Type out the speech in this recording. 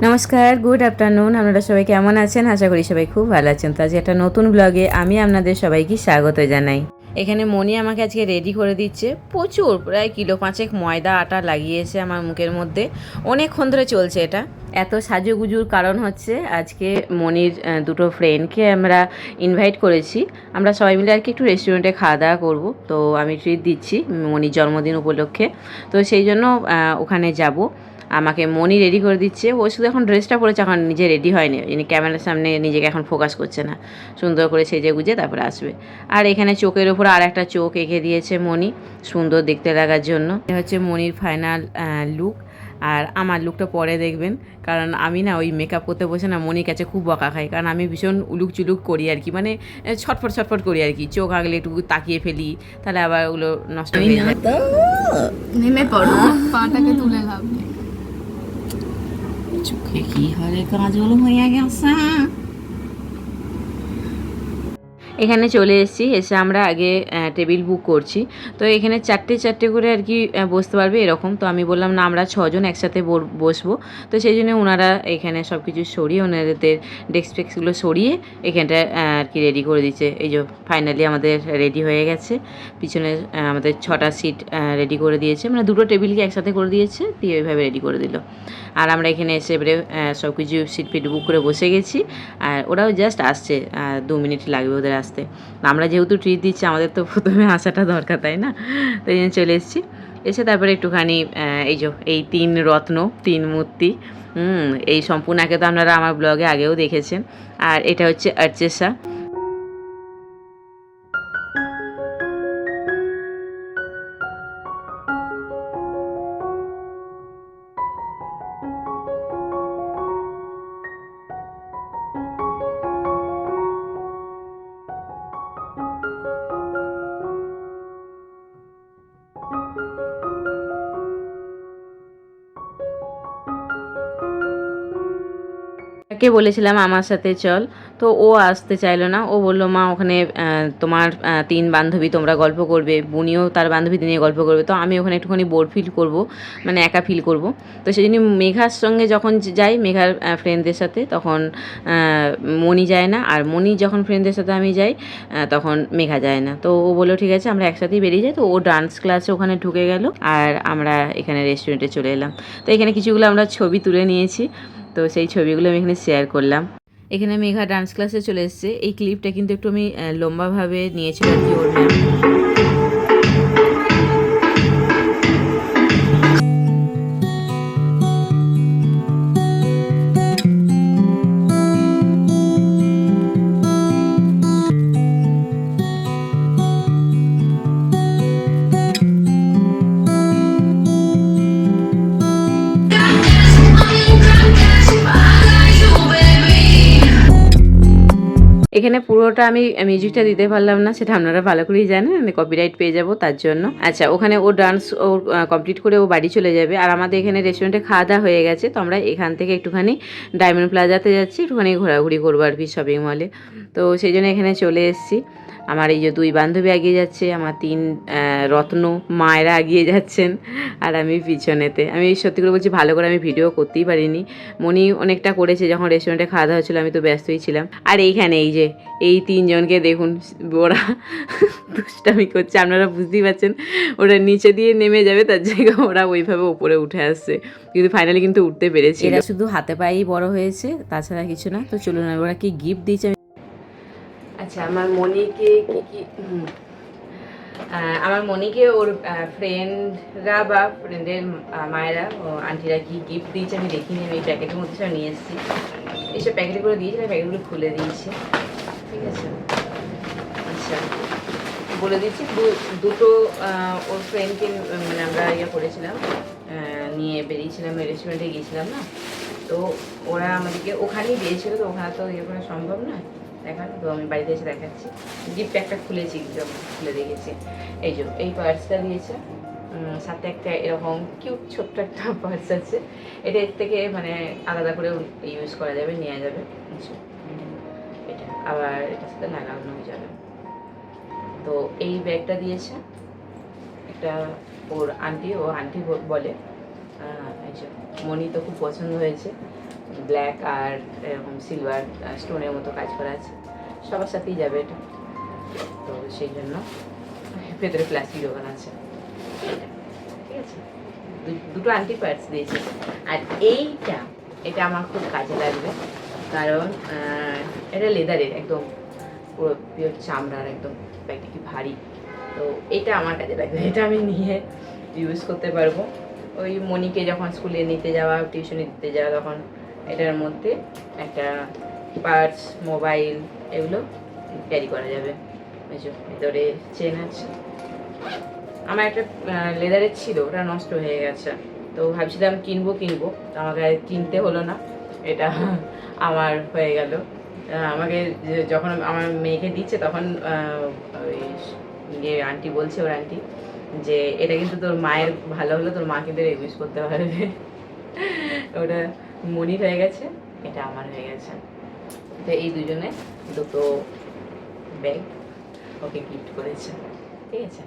নমস্কার, good afternoon. আপনারা সবাই কেমন আছেন? আশা করি সবাই খুব ভালো আছেন। তো আজকে একটা নতুন ব্লগে আমি আপনাদের সবাইকে স্বাগত জানাই। এখানে মনি আমাকে আজকে রেডি করে দিচ্ছে। প্রচুর, প্রায় কিলো পাঁচেক ময়দা, আটা লাগিয়েছে আমার মুখের মধ্যে। অনেকক্ষণ ধরে চলছে এটা। এত সাজুগুজুর কারণ হচ্ছে আজকে মনির দুটো ফ্রেন্ডকে আমরা ইনভাইট করেছি। আমরা সবাই মিলে আর কি একটু রেস্টুরেন্টে খাওয়া দাওয়া করব। তো আমি ট্রিট দিচ্ছি মনির জন্মদিন উপলক্ষে। তো সেই জন্য ওখানে যাব। আমাকে মনি রেডি করে দিচ্ছে। ও শুধু এখন ড্রেসটা পরেছে, এখন নিজে রেডি হয়নি। ইনি ক্যামেরার সামনে নিজেকে এখন ফোকাস করছে না। সুন্দর করে সেজে গুজে তারপরে আসবে। আর এখানে চোখের উপর আর একটা চোখ এঁকে দিয়েছে মনি সুন্দর দেখতে লাগার জন্য। এটা হচ্ছে মনির ফাইনাল লুক আর আমার লুকটা পরে দেখবেন কারণ আমি না ওই মেকআপ করতে বসে না মনির কাছে খুব বকা খাই কারণ আমি ভীষণ উলুক চুলুক করি আর কি মানে ছটফট ছটফট করি আর কি। চোখ আগলে একটু তাকিয়ে ফেলি তাহলে আবার ওগুলো নষ্ট হয়ে যায়। নেমে পড়ো। পাটাকে তুলে লাভ নেই। চোখে কি হলে কাজল হয়ে গেছে? এখানে চলে এসেছি, এসে আমরা আগে টেবিল বুক করছি। তো এখানে চারটে চারটে করে আর কি বসতে পারবে এরকম। তো আমি বললাম, না, আমরা ছজন একসাথে বসবো। তো সেই জন্য ওনারা এখানে সব কিছু সরিয়ে, ওনাদের ডেস্ক ফেক্সগুলো সরিয়ে এখানটা আর কি রেডি করে দিচ্ছে। এই যে ফাইনালি আমাদের রেডি হয়ে গেছে। পিছনে আমাদের ছটা সিট রেডি করে দিয়েছে। মানে দুটো টেবিলকে একসাথে করে দিয়েছে, দিয়ে ওইভাবে রেডি করে দিল। আর আমরা এখানে এসে এবারে সব কিছু সিট ফিট বুক করে বসে গেছি। আর ওরাও জাস্ট আসছে দু মিনিট লাগবে ওদের আসতে। আমরা যেহেতু ট্রিট দিচ্ছি, আমাদের তো প্রথমে আসাটা দরকার, তাই না? তাই জন্য চলে এসেছি। এসে তারপরে একটুখানি এই যে, এই তিন রত্ন, তিন মূর্তি, হুম, এই সম্পূর্ণাকে তো আপনারা আমার ব্লগে আগেও দেখেছেন। আর এটা হচ্ছে আর্চেসা কে বলেছিলাম আমার সাথে চল। তো ও আসতে চাইলো না। ও বলল, মা, ওখানে তোমার তিন বান্ধবী তোমরা গল্প করবে। বুনিও তার বান্ধবীদের নিয়ে গল্প করবে। তো আমি ওখানে একটুখানি বোর ফিল করব মানে একা ফিল করব। তো সেই জন্য মেঘার সঙ্গে যখন যাই, মেঘার ফ্রেন্ডদের সাথে, তখন মনি যায় না। আর মনি যখন ফ্রেন্ডদের সাথে আমি যাই তখন মেঘা যায় না। তো ও বলল, ঠিক আছে, আমরা একসাথেই বেরিয়ে যাই। তো ও ডান্স ক্লাসে ওখানে ঢুকে গেল। আর আমরা এখানে রেস্টুরেন্টে চলে এলাম। তো এখানে কিছুগুলো আমরা ছবি তুলে নিয়েছি। তো সেই ছবিগুলো আমি এখানে শেয়ার করলাম। এখানে মেঘা ডান্স ক্লাসে চলে এসছে। এই ক্লিপটা কিন্তু একটু আমি লম্বাভাবে নিয়েছিলাম কি ওর এখানে পুরোটা আমি মিউজিকটা দিতে পারলাম না, সেটা আপনারা ভালো করেই জানেন, আমি কপিরাইট পেয়ে যাব তার জন্য। আচ্ছা ওখানে ও ডান্স ও কমপ্লিট করে ও বাড়ি চলে যাবে। আর আমাদের এখানে রেস্টুরেন্টে খাওয়া দাওয়া হয়ে গেছে, তো আমরা এখান থেকে একটুখানি ডায়মন্ড প্লাজাতে যাচ্ছি, একটুখানি ঘোরাঘুরি করব আর কি শপিং মলে তো সেই জন্য এখানে চলে এসেছি। আমার এই যে দুই বান্ধবী এগিয়ে যাচ্ছে, আমার তিন রত্ন মায়েরা এগিয়ে যাচ্ছেন, আর আমি পিছনেতে। আমি সত্যি করে বলছি, ভালো করে আমি ভিডিও করতেই পারিনি। মনি অনেকটা করেছে, যখন রেস্টুরেন্টে খাওয়া দাওয়া হচ্ছিল, আমি তো ব্যস্তই ছিলাম। আর এইখানে এই যে এই তিনজনকে দেখুন ওরা দুষ্টামি করছে আপনারা বুঝতেই পারছেন ওরা নিচে দিয়ে নেমে যাবে তার জায়গায় ওরা ওইভাবে উপরে উঠে আসছে। কিন্তু ফাইনালি কিন্তু উঠতে পেরেছি এরা শুধু হাতে পায়েই বড় হয়েছে তাছাড়া কিছু না। তো চলুন ওরা কি গিফট দিয়েছে আচ্ছা আমার মনিকে কি কি। আমার মনিকে ওর ফ্রেন্ডরা বা ফ্রেন্ডের মায়েরা ও আন্টিরা কি গিফট দিয়েছে আমি দেখিনি আমি এই প্যাকেটের মধ্যে সব নিয়ে এসেছি। এইসব প্যাকেটগুলো দিয়েছিলাম প্যাকেটগুলো খুলে দিয়েছি। ঠিক আছে। আচ্ছা। বলে দিচ্ছি দুটো ওর ফ্রেন্ডকে মানে আমরা ইয়ে করেছিলাম নিয়ে বেরিয়েছিলাম রেস্টুরেন্টে গিয়েছিলাম না? তো ওরা আমাদেরকে ওখানেই দিয়েছিল, তো ওখানে তো ইয়ে করা সম্ভব নয় দেখান, তো আমি বাড়িতে এসে দেখাচ্ছি। গিফট একটা খুলেছি, একদম খুলে দেখেছি এই যে, এই পার্সটা দিয়েছে। সাথে একটা এরকম কিউট ছোট্ট একটা পার্স আছে। এটা এর থেকে মানে আলাদা করে ইউজ করা যাবে, নেওয়া যাবে। এটা আবার এটার সাথে লাগানো হয়ে যাবে। তো এই ব্যাগটা দিয়েছে একটা ওর আন্টি ও আন্টি বলে মনি তো খুব পছন্দ হয়েছে ব্ল্যাক আর এরকম সিলভার স্টোনের মতো কাজ করা আছে, সবার সাথেই যাবে এটা। তো সেই জন্য ভেতরে প্লাস্টিক দোকান আছে। ঠিক আছে? দুটো আন্টি পার্টস দিয়েছে। আর এইটা, এটা আমার খুব কাজে লাগবে। কারণ এটা লেদারের একদম পুরো পিওর চামড়ার একদম ব্যাগটা কি ভারী। তো এটা আমার কাছে লাগবে, এটা আমি নিয়ে ইউজ করতে পারব। ওই মনিকে যখন স্কুলে নিতে যাওয়া টিউশনে দিতে যাওয়া, তখন এটার মধ্যে একটা পার্স মোবাইল এগুলো ক্যারি করা যাবে। ভেতরে চেন আছে। আমার একটা লেদারের ছিল, ওটা নষ্ট হয়ে গেছে। তো ভাবছিলাম কিনবো কিনবো। আমাকে কিনতে হলো না। এটা আমার হয়ে গেল। আমাকে যখন আমার মেয়েকে দিচ্ছে তখন আহ, ওই যে আন্টি বলছে ওর আন্টি যে এটা কিন্তু তোর মায়ের ভালো হলো তোর মা কিন্তু ইউজ করতে পারবে। ওটা মনির হয়ে গেছে এটা আমার হয়ে গেছে। তো এই দুজনে দুটো ব্যাগ ওকে গিফট করেছে। ঠিক আছে?